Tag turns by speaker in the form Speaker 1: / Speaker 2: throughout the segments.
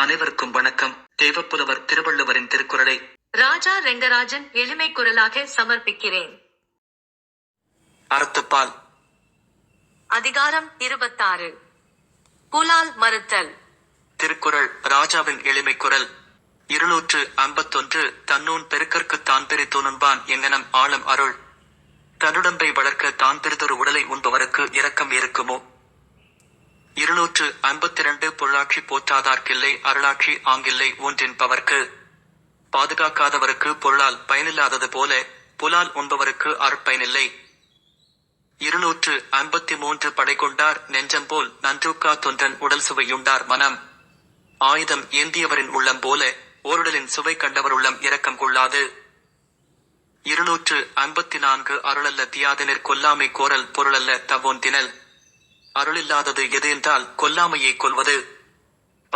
Speaker 1: அனைவருக்கும் வணக்கம். தேவப்புலவர் திருவள்ளுவரின் திருக்குறளை
Speaker 2: ராஜா ரெங்கராஜன் எளிமை குரலாக சமர்ப்பிக்கிறேன்.
Speaker 1: அறத்துப்பால்.
Speaker 2: அதிகாரம் இருபத்தாறு. புலால் மறுத்தல்.
Speaker 1: திருக்குறள் ராஜாவின் எளிமை குரல். இருநூற்று ஐம்பத்தொன்று தன்னூன் பெருக்கற்கு தான் பெரி தூணுண்பான் எங்கனம் ஆளும் அருள். தன்னுடம்பை வளர்க்க தான் பெரிதொரு உடலை உண்பவருக்கு இரக்கம் இருக்குமோ? இருநூற்று ஐம்பத்திரண்டு பொருளாட்சி போற்றாதார்க்கில்லை அருளாட்சி ஆங்கில்லை ஒன்றின்பவர்க்கு பாதுகாக்காதவருக்கு பொருளால் பயனில்லாதது போல புலால் உண்பவருக்கு அற்பயனில்லை இருநூற்று ஐம்பத்தி மூன்று படை கொண்டார் நெஞ்சம் போல் நன்றூக்கா தொன்றன் உடல் சுவையுண்டார் மனம். ஆயுதம் ஏந்தியவரின் உள்ளம் போல ஓருடலின் சுவை கண்டவர் உள்ளம் இரக்கம் கொள்ளாது. இருநூற்று ஐம்பத்தி நான்கு அருளல்ல தியாதினர் கொல்லாமை கோரல் பொருளல்ல தவோன் தினல் அருளில்லாதது எது என்றால் கொல்லாமையை கொல்வது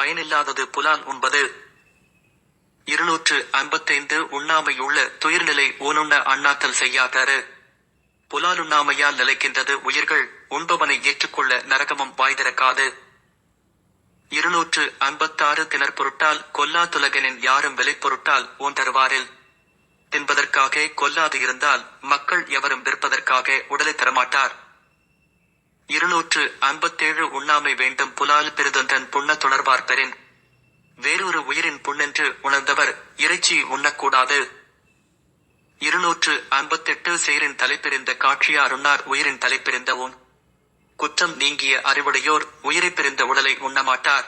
Speaker 1: பயனில்லாதது புலால் உண்பது. இருநூற்று ஐம்பத்தைந்து உண்ணாமையுள்ள துயிர்நிலை ஊனுண்ண அண்ணாத்தல் செய்யாதாரு. புலாலுண்ணாமையால் நிலைக்கின்றது உயிர்கள் உண்பவனை ஏற்றுக்கொள்ள நரகமும் வாய்திறக்காது. இருநூற்று ஐம்பத்தாறு திணற்பொருட்டால் கொல்லா துலகனின் யாரும் விலை பொருட்டால் ஓன் தருவாரில். தின்பதற்காக கொல்லாது இருந்தால் மக்கள் எவரும் விற்பதற்காக உடலை தரமாட்டார். இருநூற்று ஐம்பத்தேழு உண்ணாமை வேண்டும் புலால் பெருதொன்றன் புண்ண தொடர்வார் பெறின் வேறொரு உயிரின் புண்ணென்று உணர்ந்தவர் இறைச்சி உண்ணக்கூடாது. இருநூற்று ஐம்பத்தெட்டு சேரின் தலைப்பிரிந்த காட்சியாருன்னார் உயிரின் தலைப்பிரிந்தவும். குற்றம் நீங்கிய அறிவுடையோர் உயிரை பிரிந்த உடலை உண்ணமாட்டார்.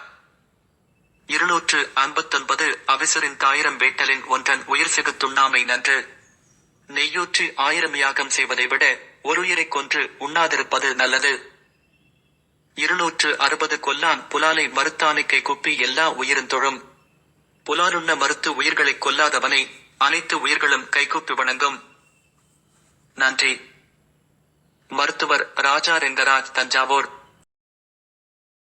Speaker 1: இருநூற்று ஐம்பத்தொன்பது அவிசரின் தாயிரம் வேட்டலின் ஒன்றன் உயிர் செகுத்துண்ணாமை நன்று. நெய்யூற்றி ஆயிரம் யாகம் செய்வதை விட ஒரு உயிரைக் கொன்று உண்ணாதிருப்பது நல்லது. இருநூற்று அறுபது கொல்லான் புலாலை மறுத்தானை குப்பி எல்லா உயிரும் தொழும். புலாலுண்ண மறுத்து உயிர்களைக் கொல்லாதவனை அனைத்து உயிர்களும் கைகூப்பி வணங்கும். நன்றி. மருத்துவர் ராஜா ரெங்கராஜ் தஞ்சாவூர்.